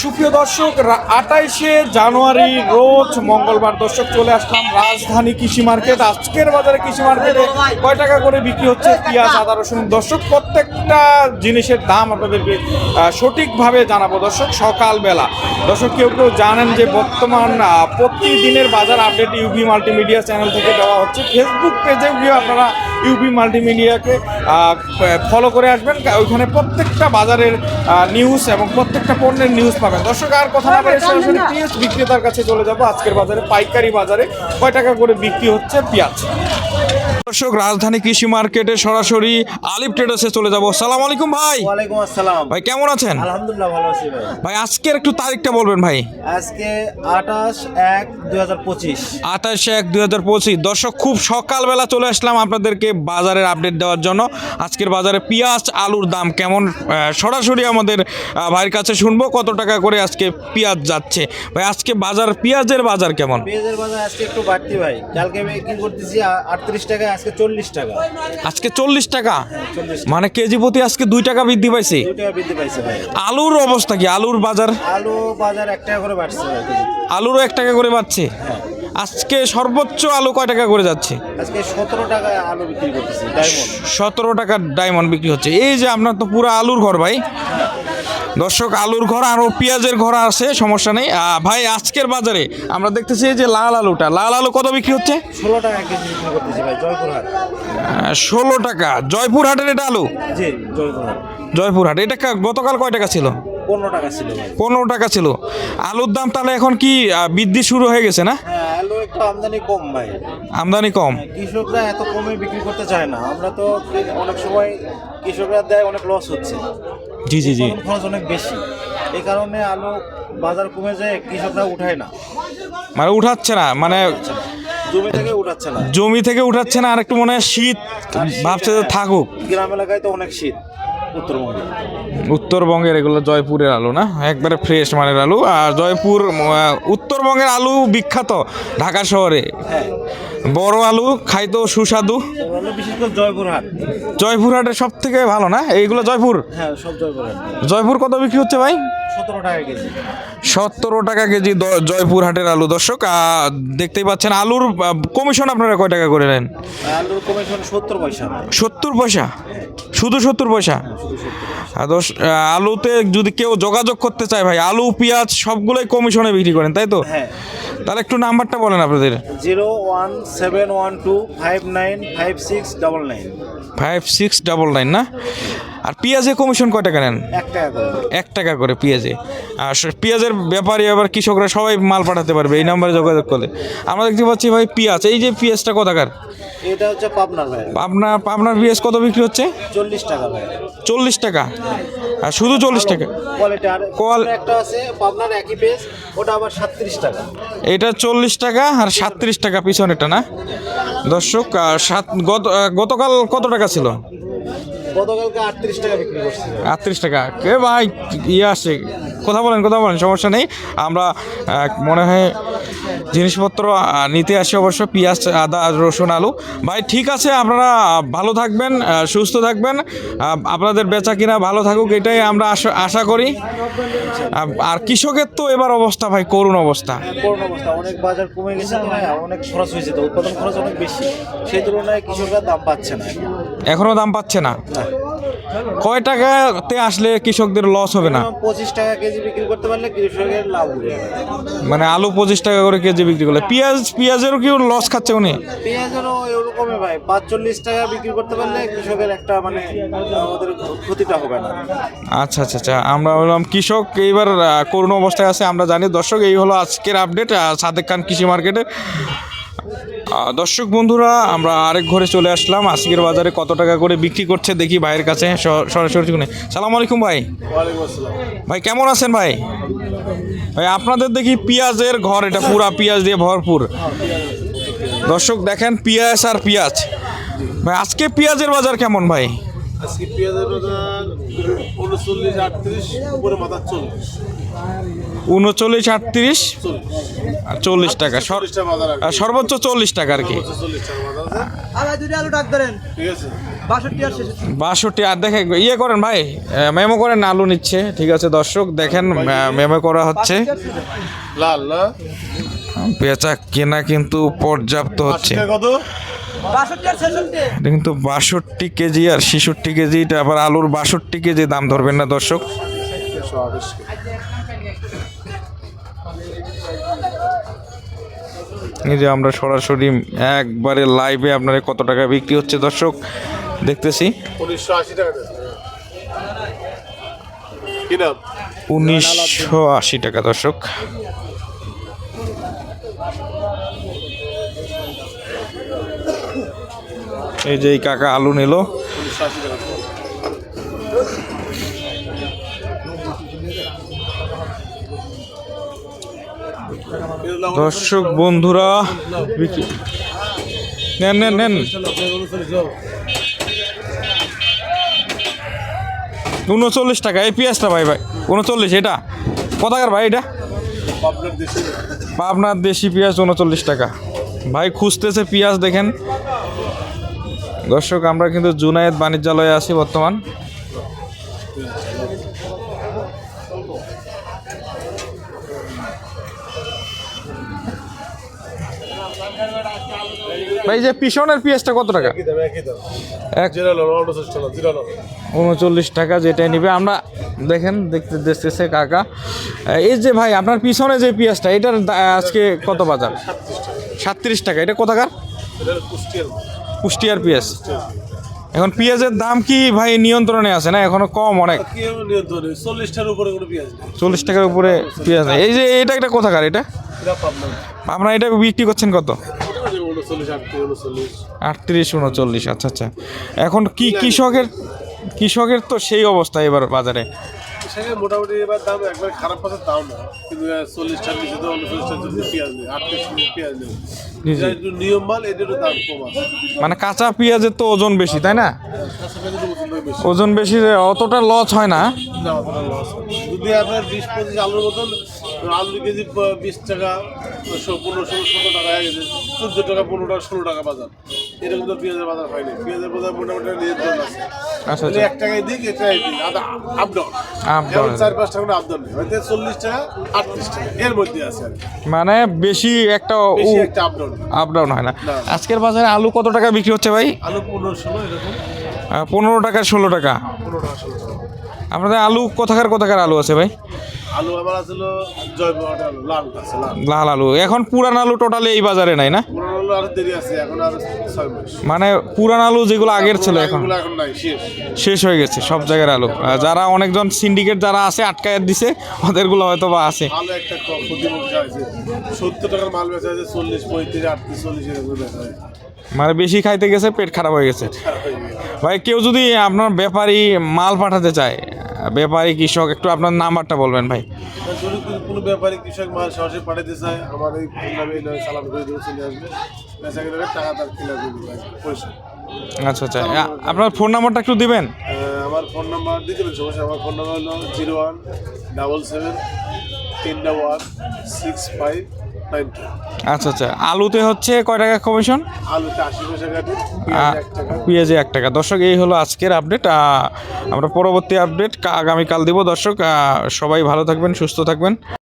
সুপ্রিয় দর্শক আঠাইশে জানুয়ারি রোজ মঙ্গলবার দর্শক চলে আসলাম রাজধানী কৃষি মার্কেট। আজকের বাজারে কৃষি মার্কেটে কয় টাকা করে বিক্রি হচ্ছে? পেঁয়াজ, আদা, রসুন। দর্শক, প্রত্যেকটা জিনিসের দাম আপনাদেরকে সঠিকভাবে জানাব। দর্শক, সকালবেলা। দর্শক, কেউ কেউ জানেন যে বর্তমান প্রতিদিনের বাজার আপডেট ইউবি মাল্টিমিডিয়া চ্যানেল থেকে দেওয়া হচ্ছে। ফেসবুক পেজে গিয়ে আপনারা ইউবি মাল্টিমিডিয়াকে ফলো করে আসবেন। ওইখানে প্রত্যেকটা বাজারের নিউজ এবং প্রত্যেকটা পণ্যের নিউজ পাবেন। দর্শক আর কথা না বলে সরাসরি পেঁয়াজ বিক্রেতার কাছে চলে যাব। আজকের বাজারে পাইকারি বাজারে কয় টাকা করে বিক্রি হচ্ছে পেঁয়াজ? দর্শক রাজধানী কৃষি মার্কেটে সরাসরি আলিফ ট্রেডার্সে চলে যাব। সালাম আলাইকুম ভাই। ওয়ালাইকুম আসসালাম। ভাই কেমন আছেন? আলহামদুলিল্লাহ ভালো আছি ভাই। ভাই আজকের একটু তারিখটা বলবেন ভাই। আজকে আঠাশ এক দুই হাজার পঁচিশ। আঠাশ এক দুই হাজার পঁচিশ। দর্শক খুব সকালবেলা চলে আসলাম আপনাদেরকে বাজারের আপডেট দেওয়ার জন্য। আজকের বাজারে পেঁয়াজ আলুর দাম কেমন? সরাসরি আমাদের ভাইয়ের কাছে শুনব কত টাকা করে আজকে পেঁয়াজ যাচ্ছে। ভাই আজকে বাজার পেঁয়াজের বাজার কেমন? পেঁয়াজের বাজার আজকে একটু বাড়তি ভাই। কালকে আমি কি করতেছি আটত্রিশ টাকা আজকে চল্লিশ টাকা। আজকে চল্লিশ টাকা? মানে কেজি প্রতি আজকে দুই টাকা বৃদ্ধি পাইছে? দু টাকা বৃদ্ধি পাইছে ভাই। আলুর অবস্থা কি? আলুর বাজার? আলু বাজার এক টাকা করে বাড়ছে আলুরও এক টাকা করে বাড়ছে? হ্যাঁ। আজকে সর্বোচ্চ আলু কয় টাকা করে যাচ্ছে? আজকে সতেরো টাকায় আলু বিক্রি করতেছি ডায়মন্ড। সতেরো টাকার ডায়মন্ড বিক্রি হচ্ছে। এই যে আপনার তো পুরো আলুর ঘর ভাই। দর্শক আলুর ঘর আরও পেঁয়াজের ঘর আছে সমস্যা নেই। ভাই আজকের বাজারে আমরা দেখতেছি যে লাল আলুটা। লাল আলু কত বিক্রি হচ্ছে? ষোলো টাকা কেজি বিক্রি করতেছি ভাই জয়পুরহাট। ষোলো টাকা। জয়পুর হাটের এটা আলু? জি জয়পুরহাট। জয়পুর হাট এটা গতকাল কয় টাকা ছিল? পনেরো টাকা ছিল পনেরো টাকা ছিল। আলুর দাম তাহলে এখন কি বৃদ্ধি শুরু হয়ে গেছে না? হ্যাঁ আলু একটু আমদানি কম ভাই। আমদানি কম। কৃষকরা এত কমে বিক্রি করতে চায় না। আমরা তো অনেক সময় কৃষকরা দেয় অনেক লস হচ্ছে। জি জি জি। খরচ অনেক বেশি। এই কারণে আলু বাজার কমে যায় কৃষকরা উঠায় না। মানে উঠাচ্ছে না মানে জমি থেকে উঠাচ্ছে না। জমি থেকে উঠাচ্ছে না আর একটু মনে হয় শীত ভাবছে যে থাকুক। গ্রাম এলাকায় তো অনেক শীত উত্তরবঙ্গে। উত্তরবঙ্গের এগুলো জয়পুরের আলু না? একবারে ফ্রেশ মানের আলু। আর জয়পুর উত্তরবঙ্গের আলু বিখ্যাত ঢাকা শহরে। হ্যাঁ। বড় আলু খাইতো সুস্বাদু। জয়পুরহাট জয়পুরহাটের সব থেকে ভালো না? এইগুলো জয়পুর? হ্যাঁ সব জয়পুরহাট জয়পুর কত বিক্রি হচ্ছে ভাই? সতেরো টাকা কেজি সতেরো টাকা কেজি দ- জয়পুরহাটের আলু। দর্শক দেখতেই পাচ্ছেন আলুর কমিশন আপনারা কয় টাকা করে নেন? আলুর কমিশন সত্তর পয়সা। সত্তর পয়সা? শুধু সত্তর পয়সা? দশ- আলুতে যদি কেউ যোগাযোগ করতে চায় ভাই আলু পেঁয়াজ সবগুলোই কমিশনে বিক্রি করেন তাই তো? হ্যাঁ। তাহলে একটু নাম্বারটা বলেন আপনাদের। Zero one seven one two five nine five six double nine. Five six double nine না? আর পেঁয়াজে কমিশন কয় টাকা নেন? এক টাকা করে। পেঁয়াজে। আর পেঁয়াজের ব্যাপারে আবার কৃষকরা সবাই মাল পাঠাতে পারবে এই নাম্বারে যোগাযোগ করলে। আমরা দেখতে পাচ্ছি ভাই পেঁয়াজ এই যে পেঁয়াজটা কতাকার এটা হচ্ছে পাবনার ভাই। আপনার আপনার পেঁয়াজ কত বিক্রি হচ্ছে? চল্লিশ টাকা ভাই। চল্লিশ টাকা। আর শুধু চল্লিশ টাকা? কোয়াল- একটা আছে পাবনার একই পেজ ওটা আবার সাতত্রিশ টাকা। এটা চল্লিশ টাকা আর সাতত্রিশ টাকা পিছনেটা না? দর্শক সাত গত গতকাল কত টাকা ছিল? গতকালকে আটত্রিশ টাকা বিক্রি করছি আটত্রিশ টাকা। কে ভাই ইয়ে আসে কথা বলেন কথা বলেন সমস্যা নেই। আমরা মনে হয় জিনিসপত্র নিতে আসি অবশ্য পেঁয়াজ আদা রসুন আলু। ভাই ঠিক আছে আপনারা ভালো থাকবেন সুস্থ থাকবেন। আপনাদের বেচা কিনা ভালো থাকুক এটাই আমরা আশা আশা করি। আর কৃষকের তো এবার অবস্থা ভাই করুণ অবস্থা। করোনা অবস্থা অনেক বাজার কমে গেছে অনেক খরচ হয়েছে তো উৎপাদন খরচ অনেক বেশি। সেই তুলনায় কৃষকরা দাম পাচ্ছে না। এখনও দাম পাচ্ছে না। কয় টাকাতে আসলে কৃষকদের লস হবে না? পঁচিশ টাকা কেজি বিক্রি করতে পারলে কৃষকের লাভ মানে আলু পঁচিশ টাকা করে কেজি বিক্রি করলে। পেঁয়াজ পেঁয়াজেরও কি লস খাচ্ছে উনি? পেঁয়াজেরও এরকমই ভাই পাঁচচল্লিশ টাকা বিক্রি করতে পারলে কৃষকের একটা মানে আমাদের ক্ষতিটা হবে না। আচ্ছা আচ্ছা আচ্ছা আমরা বললাম কৃষক এইবার করুণ অবস্থায় আছে আমরা জানি। দর্শক এই হলো আজকের আপডেট সাদেক খান কৃষি মার্কেটের দর্শক বন্ধুরা, আমরা আরেক ঘরে চলে আসলাম। আজকের বাজারে কত টাকা করে বিক্রি করছে দেখি ভাইয়ের কাছে সরাসরি শুনে। সালাম আলাইকুম ভাই। ভাই, কেমন আছেন ভাই? ভাই, আপনাদের দেখি পেঁয়াজের ঘর, এটা পুরা পেঁয়াজ দিয়ে ভরপুর। দর্শক দেখেন, পেঁয়াজ আর পেঁয়াজ। ভাই, আজকে পেঁয়াজের বাজার কেমন ভাই? আজকে পেঁয়াজের বাজার উনচল্লিশ আটত্রিশ উপরে মাথা চল্লিশ। উনচল্লিশ আটত্রিশ? আর চল্লিশ টাকা সর্বোচ্চ চল্লিশ টাকা আর কি। বাষট্টি আর দেখে ইয়ে করেন ভাই মেমো করেন আলু নিচ্ছে। ঠিক আছে দর্শক দেখেন মেমো করা হচ্ছে। লাল না? বেচা কেনা কিন্তু পর্যাপ্ত হচ্ছে। কত? এটা কিন্তু বাষট্টি কেজি আর ছেষট্টি কেজি এটা আবার আলুর বাষট্টি কেজি দাম ধরবেন না দর্শক। এই যে আমরা সরাসরি একবারে লাইভে আপনার কত টাকা বিক্রি হচ্ছে দর্শক দেখতেছি। আশি টাকা। উনিশশো আশি টাকা দর্শক। এই যে এই কাকা আলু নিল। দর্শক বন্ধুরা নেন নেন নেন। উনচল্লিশ টাকা এই পেঁয়াজটা ভাই ভাই উনচল্লিশ এটা। কতাকার ভাই এটা? আপনার পাবনার দেশি পেঁয়াজ উনচল্লিশ টাকা। ভাই খুঁজতেছে পেঁয়াজ দেখেন। দর্শক আমরা কিন্তু জুনায়েদ বাণিজ্যালয়ে আছি বর্তমান। ভাই যে পিছনের পেঁয়াজটা কত টাকা? উনচল্লিশ টাকা যেটাই নিবে। আমরা দেখেন দেখতে দেখতেছে কাকা। এই যে ভাই আপনার পিছনে যে পেঁয়াজটা এটার আজকে কত বাজার? সাতত্রিশ টাকা। এটা কোথাকার? কুষ্টিয়ার পেঁয়াজ এখন পেঁয়াজের দাম কি ভাই নিয়ন্ত্রণে আছে না? এখনও কম অনেক। চল্লিশ টাকার উপরে পেঁয়াজ নেই। এই যে এটা একটা কোথাকার এটা? আপনারা এটা বিক্রি করছেন কত? আটত্রিশ উনচল্লিশ। আচ্ছা আচ্ছা। এখন কি কৃষকের কৃষকের তো সেই অবস্থা এবার বাজারে। সেখানে মোটামুটি এবার দাম একবার খারাপ কথা তাও না। কিন্তু চল্লিশটার নিচে তো উনচল্লিশটার জন্য পেঁয়াজ নেই আটত্রিশ পেঁয়াজ নেই। একটু নিয়ম মাল এটারও দাম কম আছে। মানে কাঁচা পেঁয়াজের তো ওজন বেশি তাই না? ওজন বেশি অতটা লস হয় না। যদি আপনার বিশ পঁচিশ আলুর মতন আলু কেজি বিশ টাকা পনেরো ষোলো ষোলো টাকা হয়ে গেছে। চোদ্দ টাকা পনেরো টাকা ষোলো টাকা বাজার। এরকম তো পেঁয়াজের বাজার হয়নি। পেঁয়াজের বাজার মোটামুটি নিয়ন্ত্রণ আছে আচ্ছা আচ্ছা। এক টাকায় দিক দিক। Up down. চার পাঁচ টাকা আপ ডাউন হয়তো চল্লিশ টাকা আটত্রিশ টাকা। এর মধ্যে আছে মানে বেশি একটা বেশি একটা আপ ডাউন আপ ডাউন হয় না। আজকের বাজারে আলু কত টাকা বিক্রি হচ্ছে ভাই? আলু পনেরো ষোলো এরকম। পনেরো টাকা ষোলো টাকা। পনেরো টাকা ষোলো টাকা আপনাদের আলু কোথাকার কোথাকার আলু আছে ভাই? আলু আমার আলু লাল আছে লাল। লাল আলু। এখন পুরান আলু টোটালি এই বাজারে নাই না? পুরোনো আলু আরও দেরি আছে এখন আর ছয় মাস। মানে পুরান আলু যেগুলো আগের ছিল এখন? এখন নাই শেষ। শেষ হয়ে গেছে সব জায়গার আলু। যারা অনেকজন সিন্ডিকেট যারা আছে আটকায় দিছে ওদেরগুলো হয়তো বা আছে। ভালো একটা ক- প্রতিমুখ আছে সত্তর টাকার মাল বেচা আছে চল্লিশ পঁয়ত্রিশ আটত্রিশ চল্লিশ এরকম বেচা মানে বেশি খাইতে গেছে পেট খারাপ হয়ে গেছে। ভাই কেউ যদি আপনার ব্যাপারী মাল পাঠাতে চায় ব্যাপারী কৃষক একটু আপনার নাম্বারটা বলবেন ভাই। যদি কোনো- ব্যাপারে কৃষক মাল সরাসরি পাঠাতে চায় আমার এই সালাম করে দেবো চলে আসবে। বেচা কিনে টাকা তার কিনা দেবে পয়সা। আচ্ছা আচ্ছা। আপনার ফোন নাম্বারটা একটু দিবেন। আমার ফোন নাম্বার দিতে পারেন সমস্যা আমার ফোন নাম্বার হলো জিরো ওয়ান ডাবল সেভেন তিনটা ওয়ান সিক্স ফাইভ আচ্ছা আচ্ছা। আলুতে হচ্ছে কয় টাকা কমিশন পেঁয়াজে এক টাকা। দর্শক এই হলো আজকের আপডেট আমরা পরবর্তী আপডেট আগামীকাল দিব। দর্শক সবাই ভালো থাকবেন সুস্থ থাকবেন।